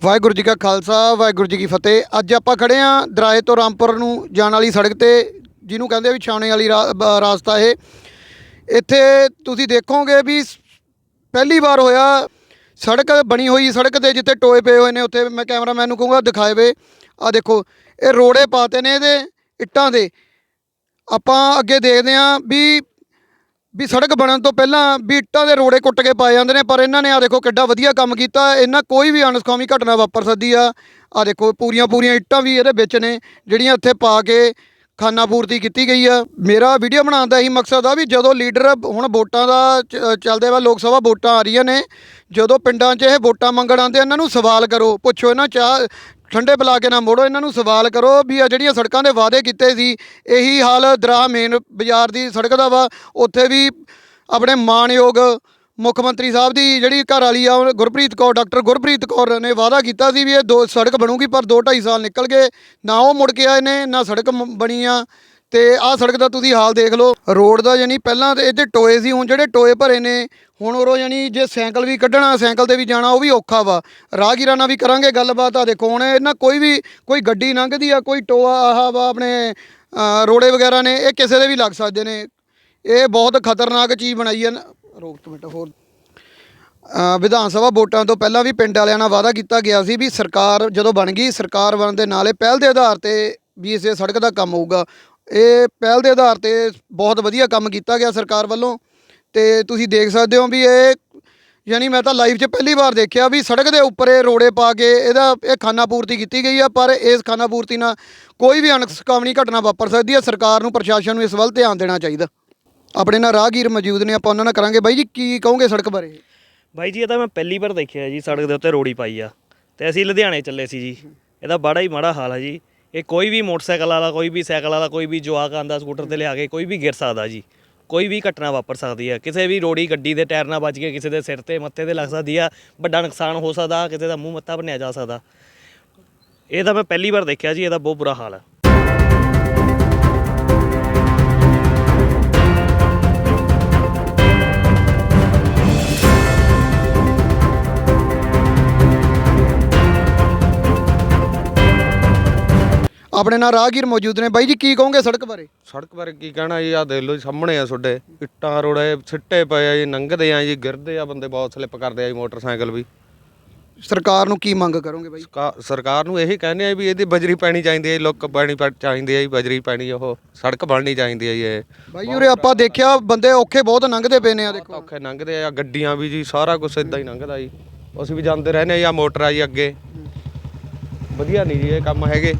ਵਾਹਿਗੁਰੂ ਜੀ ਕਾ ਖਾਲਸਾ, ਵਾਹਿਗੁਰੂ ਜੀ ਕੀ ਫਤਿਹ। ਅੱਜ ਆਪਾਂ ਖੜੇ ਆ ਦਰਾਏ ਤੋਂ ਰਾਮਪੁਰ ਨੂੰ ਜਾਣ ਵਾਲੀ ਸੜਕ ਤੇ, ਜਿਹਨੂੰ ਕਹਿੰਦੇ ਵੀ ਛਾਣੇ ਵਾਲੀ ਰਾਸਤਾ ਇਹ। ਇੱਥੇ ਤੁਸੀਂ ਦੇਖੋਗੇ ਵੀ ਪਹਿਲੀ ਵਾਰ ਹੋਇਆ ਸੜਕ ਬਣੀ ਹੋਈ ਸੜਕ ਤੇ, ਜਿੱਥੇ ਟੋਏ ਪਏ ਹੋਏ ਨੇ, ਉੱਥੇ ਮੈਂ ਕੈਮਰਾਮੈਨ ਨੂੰ ਕਹੂੰਗਾ ਦਿਖਾਏ ਵੇ ਆ ਦੇਖੋ, ਇਹ ਰੋੜੇ ਪਾਤੇ ਨੇ ਇਹਦੇ ਇੱਟਾਂ ਦੇ। ਆਪਾਂ ਅੱਗੇ ਦੇਖਦੇ ਆ ਵੀ ਵੀ ਸੜਕ ਬਣਨ ਤੋਂ ਪਹਿਲਾਂ ਵੀ ਇੱਟਾਂ ਦੇ ਰੋੜੇ ਕੁੱਟ ਕੇ ਪਾਏ ਜਾਂਦੇ ਨੇ, ਪਰ ਇਹਨਾਂ ਨੇ ਆ ਦੇਖੋ ਕਿੱਡਾ ਵਧੀਆ ਕੰਮ ਕੀਤਾ। ਇਹਨਾਂ ਕੋਈ ਵੀ ਅਣਸਖਾਮੀ ਘਟਨਾ ਵਾਪਰ ਸਕਦੀ ਆ। ਆ ਦੇਖੋ ਪੂਰੀਆਂ ਪੂਰੀਆਂ ਇੱਟਾਂ ਵੀ ਇਹਦੇ ਵਿੱਚ ਨੇ, ਜਿਹੜੀਆਂ ਇੱਥੇ ਪਾ ਕੇ ਖਾਨਾ ਪੂਰਤੀ ਕੀਤੀ ਗਈ ਆ। ਮੇਰਾ ਵੀਡੀਓ ਬਣਾਉਣ ਦਾ ਇਹੀ ਮਕਸਦ ਆ ਵੀ ਜਦੋਂ ਲੀਡਰ ਹੁਣ ਵੋਟਾਂ ਦਾ ਚ- ਚੱਲਦੇ ਵਾ ਲੋਕ ਸਭਾ ਵੋਟਾਂ ਆ ਰਹੀਆਂ ਨੇ, ਜਦੋਂ ਪਿੰਡਾਂ 'ਚ ਇਹ ਵੋਟਾਂ ਮੰਗਣ ਆਉਂਦੇ ਇਹਨਾਂ ਨੂੰ ਸਵਾਲ ਕਰੋ। ਪੁੱਛੋ ਇਹਨਾਂ ਚਾਹ ਠੰਡੇ ਬੁਲਾ ਕੇ ਨਾ ਮੋੜੋ, ਇਹਨਾਂ ਨੂੰ ਸਵਾਲ ਕਰੋ ਵੀ ਆ ਜਿਹੜੀਆਂ ਸੜਕਾਂ ਦੇ ਵਾਅਦੇ ਕੀਤੇ ਸੀ, ਇਹੀ ਹਾਲ ਦਰਾ ਮੇਨ ਬਾਜ਼ਾਰ ਦੀ ਸੜਕ ਦਾ ਵਾ, ਉੱਥੇ ਵੀ ਆਪਣੇ ਮਾਣਯੋਗ ਮੁੱਖ ਮੰਤਰੀ ਸਾਹਿਬ ਦੀ ਜਿਹੜੀ ਘਰ ਵਾਲੀ ਆ, ਉਹ ਗੁਰਪ੍ਰੀਤ ਕੌਰ, ਡਾਕਟਰ ਗੁਰਪ੍ਰੀਤ ਕੌਰ ਨੇ ਵਾਅਦਾ ਕੀਤਾ ਸੀ ਵੀ ਇਹ ਦੋ ਸੜਕ ਬਣੂਗੀ, ਪਰ 2 2.5 ਸਾਲ ਨਿਕਲ ਗਏ। ਨਾ ਉਹ ਮੁੜ ਕੇ ਆਏ ਨੇ, ਨਾ ਸੜਕ ਮ- ਬਣੀ ਆ। ਤੇ ਆਹ ਸੜਕ ਦਾ ਤੁਸੀਂ ਹਾਲ ਦੇਖ ਲਓ। ਰੋਡ ਦਾ ਯਾਨੀ ਪਹਿਲਾਂ ਤੇ ਇੱਥੇ ਟੋਏ ਸੀ, ਹੁਣ ਜਿਹੜੇ ਟੋਏ ਭਰੇ ਨੇ, ਹੁਣ ਉਰੋਂ ਯਾਨੀ ਜੇ ਸਾਈਕਲ ਵੀ ਕੱਢਣਾ, ਸਾਈਕਲ ਤੇ ਵੀ ਜਾਣਾ, ਉਹ ਵੀ ਔਖਾ ਵਾ। ਰਾਹਗੀਰਾਂ ਨਾਲ ਵੀ ਕਰਾਂਗੇ ਗੱਲਬਾਤ ਆ ਦੇਖੋ ਹੁਣ ਇਹਨਾਂ ਕੋਈ ਵੀ, ਕੋਈ ਗੱਡੀ ਲੰਘਦੀ ਆ, ਕੋਈ ਟੋਆ ਆਹ ਵਾ ਆਪਣੇ ਰੋੜੇ ਵਗੈਰਾ ਨੇ, ਇਹ ਕਿਸੇ ਦੇ ਵੀ ਲੱਗ ਸਕਦੇ ਨੇ। ਇਹ ਬਹੁਤ ਖਤਰਨਾਕ ਚੀਜ਼ ਬਣਾਈ ਹੈ ਨਾ ਰੋਕ ਮਿੰਟ, ਹੋਰ। ਵਿਧਾਨ ਸਭਾ ਵੋਟਾਂ ਤੋਂ ਪਹਿਲਾਂ ਵੀ ਪਿੰਡ ਵਾਲਿਆਂ ਨਾਲ ਵਾਅਦਾ ਕੀਤਾ ਗਿਆ ਸੀ ਵੀ ਸਰਕਾਰ ਜਦੋਂ ਬਣ ਗਈ, ਸਰਕਾਰ ਬਣਨ ਦੇ ਨਾਲੇ ਪਹਿਲ ਦੇ ਆਧਾਰ ਤੇ ਵੀ ਇਸੇ ਸੜਕ ਦਾ ਕੰਮ ਹੋਊਗਾ। ਇਹ ਪਹਿਲ ਦੇ ਆਧਾਰ ਤੇ ਬਹੁਤ ਵਧੀਆ ਕੰਮ ਕੀਤਾ ਗਿਆ ਸਰਕਾਰ ਵੱਲੋਂ। ਤੇ ਤੁਸੀਂ ਦੇਖ ਸਕਦੇ ਹੋ ਵੀ ਇਹ ਯਾਨੀ ਮੈਂ ਤਾਂ ਲਾਈਫ 'ਚ ਪਹਿਲੀ ਵਾਰ ਦੇਖਿਆ ਵੀ ਸੜਕ ਦੇ ਉੱਪਰ ਇਹ ਰੋੜੇ ਪਾ ਕੇ ਇਹਦਾ, ਇਹ ਖਾਨਾ ਪੂਰਤੀ ਕੀਤੀ ਗਈ ਆ, ਪਰ ਇਸ ਖਾਨਾ ਪੂਰਤੀ ਨਾਲ ਕੋਈ ਵੀ ਅਣਸਕਾਮਣੀ ਘਟਨਾ ਵਾਪਰ ਸਕਦੀ ਹੈ ਸਰਕਾਰ ਨੂੰ, ਪ੍ਰਸ਼ਾਸਨ ਨੂੰ ਇਸ ਵੱਲ ਧਿਆਨ ਦੇਣਾ ਚਾਹੀਦਾ। ਆਪਣੇ ਨਾਲ ਰਾਹਗੀਰ ਮੌਜੂਦ ਨੇ, ਆਪਾਂ ਉਹਨਾਂ ਨਾਲ ਕਰਾਂਗੇ। ਬਾਈ ਜੀ, ਕੀ ਕਹੋਗੇ ਸੜਕ ਬਾਰੇ? ਬਾਈ ਜੀ, ਇਹ ਤਾਂ ਮੈਂ ਪਹਿਲੀ ਵਾਰ ਦੇਖਿਆ ਜੀ, ਸੜਕ ਦੇ ਉੱਤੇ ਰੋੜੀ ਪਾਈ ਆ। ਤੇ ਅਸੀਂ ਲੁਧਿਆਣੇ ਚੱਲੇ ਸੀ ਜੀ। ਇਹਦਾ ਬੜਾ ਹੀ ਮਾੜਾ ਹਾਲ ਹੈ ਜੀ। ਇਹ ਕੋਈ ਵੀ ਮੋਟਰਸਾਈਕਲ ਵਾਲਾ, ਕੋਈ ਵੀ ਸਾਈਕਲ ਵਾਲਾ, ਕੋਈ ਵੀ ਜਵਾਕ ਆਂਦਾ ਸਕੂਟਰ ਤੇ ਲਿਆ ਕੇ ਕੋਈ ਵੀ ਗਿਰ ਸਕਦਾ ਜੀ। ਕੋਈ ਵੀ ਘਟਨਾ ਵਾਪਰ ਸਕਦੀ ਹੈ ਕਿਸੇ ਵੀ ਰੋੜੀ ਗੱਡੀ ਦੇ ਟਾਇਰ ਨਾਲ ਵੱਜ ਕੇ ਕਿਸੇ ਦੇ ਸਿਰ ਤੇ ਮੱਥੇ ਤੇ ਲੱਗ ਸਕਦੀ ਆ, ਵੱਡਾ ਨੁਕਸਾਨ ਹੋ ਸਕਦਾ, ਕਿਸੇ ਦਾ ਮੂੰਹ ਮੱਥਾ ਭੰਨਿਆ ਜਾ ਸਕਦਾ। ਇਹ ਤਾਂ ਮੈਂ ਪਹਿਲੀ ਵਾਰ ਦੇਖਿਆ ਜੀ, ਇਹਦਾ ਬਹੁਤ ਬੁਰਾ ਹਾਲ ਹੈ ਆਪਣੇ ਨਾਲ ਰਾਹਗੀਰ ਮੌਜੂਦ ਨੇ। ਬਾਈ ਜੀ ਕੀ ਕਹੋਗੇ ਸੜਕ ਬਾਰੇ? ਸੜਕ ਬਾਰੇ ਕੀ ਕਹਿਣਾ ਜੀ? ਆ ਦੇਖ ਲਓ ਜੀ ਸਾਹਮਣੇ ਆ ਤੁਹਾਡੇ। ਇੱਟਾਂ ਰੋੜੇ ਸਿੱਟੇ ਪਏ ਆ ਜੀ ਲੰਘਦੇ ਆ ਜੀ ਗਿਰਦੇ ਆ ਬੰਦੇ ਬਹੁਤ ਸਲਿੱਪ ਕਰਦੇ ਆ ਜੀ ਮੋਟਰਸਾਈਕਲ ਵੀ। ਸਰਕਾਰ ਨੂੰ ਕੀ ਮੰਗ ਕਰੋਗੇ ਬਾਈ? ਸਕਾ- ਸਰਕਾਰ ਨੂੰ ਇਹੀ ਕਹਿੰਦੇ ਆ ਵੀ ਇਹਦੀ ਬਜਰੀ ਪੈਣੀ ਚਾਹੀਦੀ ਹੈ ਜੀ, ਲੋਕ ਪਾਣੀ ਪਾ- ਚਾਹੀਦੀ ਹੈ ਜੀ ਬਜਰੀ ਪੈਣੀ ਉਹ ਸੜਕ ਬਣਨੀ ਚਾਹੀਦੀ ਹੈ ਜੀ ਇਹ। ਬਾਈ ਉਰੇ ਆਪਾਂ ਦੇਖਿਆ ਬੰਦੇ ਔਖੇ ਬਹੁਤ ਲੰਘਦੇ ਪਏ ਨੇ ਆ ਦੇਖੋ। ਔਖੇ ਲੰਘਦੇ ਆ ਗੱਡੀਆਂ ਵੀ ਜੀ ਸਾਰਾ ਕੁਝ ਇਦਾਂ ਹੀ ਲੰਘਦਾ ਜੀ। ਅਸੀਂ ਵੀ ਜਾਂਦੇ ਰਹਿੰਦੇ ਆ ਮੋਟਰ ਆ ਜੀ ਅੱਗੇ ਵਧੀਆ ਨਹੀਂ ਜੀ ਇਹ ਕੰਮ ਹੈਗੇ।